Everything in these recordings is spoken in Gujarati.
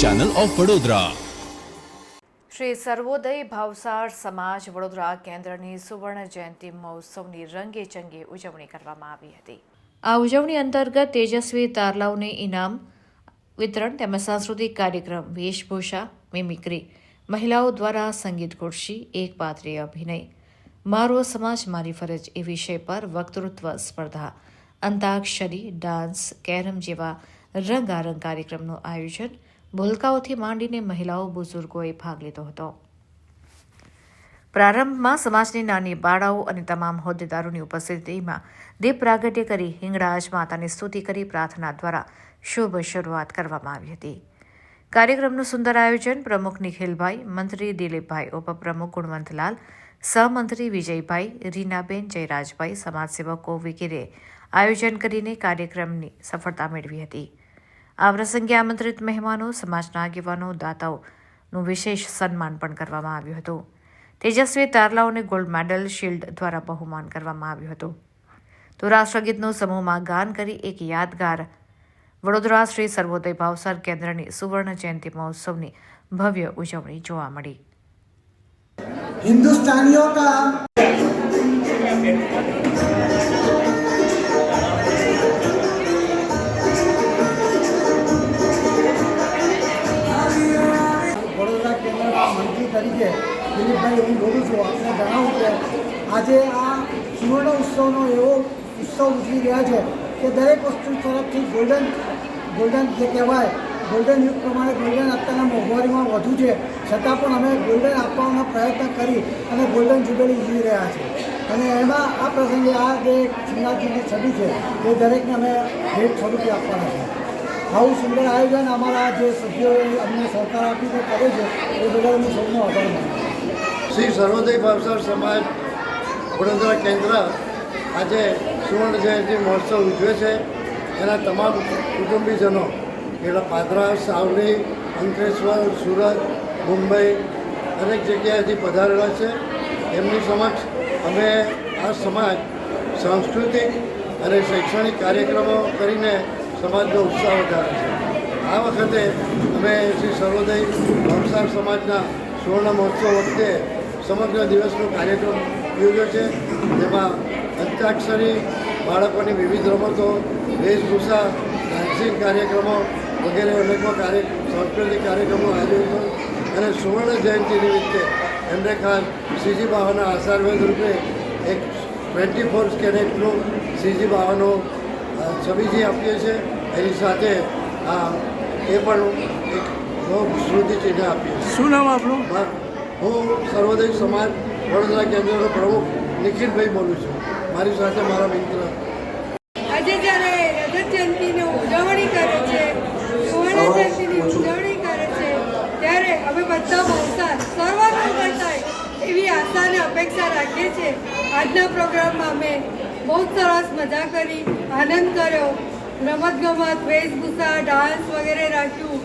ચેનલ ઓફ વડોદરા શ્રી સર્વોદય ભાવસાર સમાજ વડોદરા કેન્દ્રની સુવર્ણ જયંતિ મહોત્સવની રંગે ચંગે ઉજવણી કરવામાં આવી હતી. આ ઉજવણી અંતર્ગત તેજસ્વી તારલાઓને ઇનામ, વિતરણ તેમજ સાંસ્કૃતિક કાર્યક્રમ, વેશભૂષા મિમિક્રી મહિલાઓ દ્વારા સંગીત ખુરશી એક પાત્રીય અભિનય. મારો સમાજ, મારી ફરજ એ વિષય પર વક્તૃત્વ સ્પર્ધા, અંતાક્ષરી, ડાન્સ, કેરમ જેવા રંગારંગ કાર્યક્રમનું આયોજન ભૂલકાઓથી માંડીને મહિલાઓ બુઝુર્ગોએ ભાગ લીધો હતો. પ્રારંભમાં સમાજની નાની બાળાઓ અને તમામ હોદ્દેદારોની ઉપસ્થિતિમાં દીપ પ્રાગટ્ય કરી હિંગળાજ માતાની સ્તુતિ કરી પ્રાર્થના દ્વારા શુભ શરૂઆત કરવામાં આવી હતી. કાર્યક્રમનું સુંદર આયોજન પ્રમુખ નિખિલભાઈ, મંત્રી દિલીપભાઈ ઉપપ્રમુખ ગુણવંતલાલ, સહમંત્રી વિજયભાઈ, રીનાબેન જયરાજભાઈ, સમાજસેવકો વગેરે આયોજન કરીને કાર્યક્રમની સફળતા મેળવી હતી. આ પ્રસંગે આમંત્રિત મહેમાનો, સમાજના આગેવાનો, દાતાઓનું વિશેષ સન્માન પણ કરવામાં આવ્યું હતું. તેજસ્વી તારલાઓને ગોલ્ડ મેડલ શિલ્ડ દ્વારા બહુમાન કરવામાં આવ્યું હતું. તો રાષ્ટ્રગીતનું સમૂહમાં ગાન કરી એક યાદગાર વડોદરા શ્રી સર્વોદય ભાવસાર કેન્દ્રની સુવર્ણ જયંતિ મહોત્સવની ભવ્ય ઉજવણી જોવા મળી. હિન્દુસ્તાનીઓ કા મંત્રી તરીકે દિલીપભાઈ, હું બોલું છું, આપને જણાવું કે આજે આ સુવર્ણ ઉત્સવનો એવો ઉત્સવ ઉજવી રહ્યા છે કે દરેક વસ્તુ તરફથી ગોલ્ડન ગોલ્ડન જે કહેવાય ગોલ્ડન યુગ પ્રમાણે ગોલ્ડન અત્યારના મોંઘવારીમાં વધુ છે. છતાં પણ અમે ગોલ્ડન આપવાનો પ્રયત્ન કરી અને ગોલ્ડન જુબેલી ઉજવી રહ્યા છે અને એમાં આ પ્રસંગે આ જે શ્રીનાથજીની છબી છે, એ દરેકને અમે ભેટ સ્વરૂપે આપવાના છે આવું સુંદર આયોજન અમારા જે સભ્યોએ અમને સહકાર આપીને કરે છે, એ બદલ હું સૌનો આભાર માનું શ્રી સર્વોદય ભાવસર સમાજ વડોદરા કેન્દ્ર આજે સુવર્ણ જયંતિ મહોત્સવ ઉજવે છે. એના તમામ કુટુંબીજનો એટલે પાદરા સાવલી, અંકલેશ્વર, સુરત, મુંબઈ, દરેક જગ્યાએથી પધારેલા છે. એમની સમક્ષ અમે આ સમાજ સાંસ્કૃતિક અને શૈક્ષણિક કાર્યક્રમો કરીને સમાજનો ઉત્સાહ વધારે છે. આ વખતે અમે શ્રી સર્વોદય ભાવસાર સમાજના સુવર્ણ મહોત્સવ વખતે સમગ્ર દિવસનો કાર્યક્રમ યોજ્યો છે. જેમાં અંતાક્ષરી બાળકોની વિવિધ રમતો, વેશભૂષા ડાન્સિંગ કાર્યક્રમો વગેરે અનેકો કાર્ય, સાંસ્કૃતિક કાર્યક્રમો આયોજન અને સુવર્ણ જયંતિ નિમિત્તે એમને ખાસ સીજી બાવાના આશીર્વાદ રૂપે એક ટ્વેન્ટી ફોર કેરેટનું સીજી બાવાનો છબીજી આપીએ છીએ એની સાથે આ એ પણ એક સ્મૃતિ ચિહ્ન આપીએ શું નામ આપણું હું સર્વોદય સમાજ વડોદરા કેન્દ્રનો પ્રમુખ નિખિલભાઈ બોલું છું. મારી સાથે મારા મિત્ર. આજે જ્યારે રજત જયંતિની ઉજવણી કરે છે સુવર્ણ જયંતિની ઉજવણી કરે છે ત્યારે અમે બધા બહુસાર સર્વમંગળ થાય એવી આશા અને અપેક્ષા રાખીએ છીએ. આજના પ્રોગ્રામમાં અમે બહુ સરસ મજા કરી. આનંદ કર્યો. રમતગમત, વેશભૂષા ડાન્સ વગેરે રાખ્યું.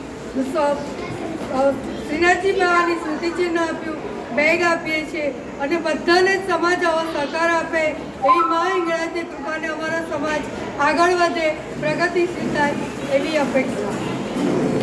શ્રીનાથજી બાવાની સ્મૃતિચિહ્ન આપ્યું. બેગ આપીએ છીએ. અને બધાને સમાજ આવો સહકાર આપે. એવી મા ઇંગળાજની કૃપાને અમારો સમાજ આગળ વધે. પ્રગતિશીલ થાય એવી અપેક્ષા.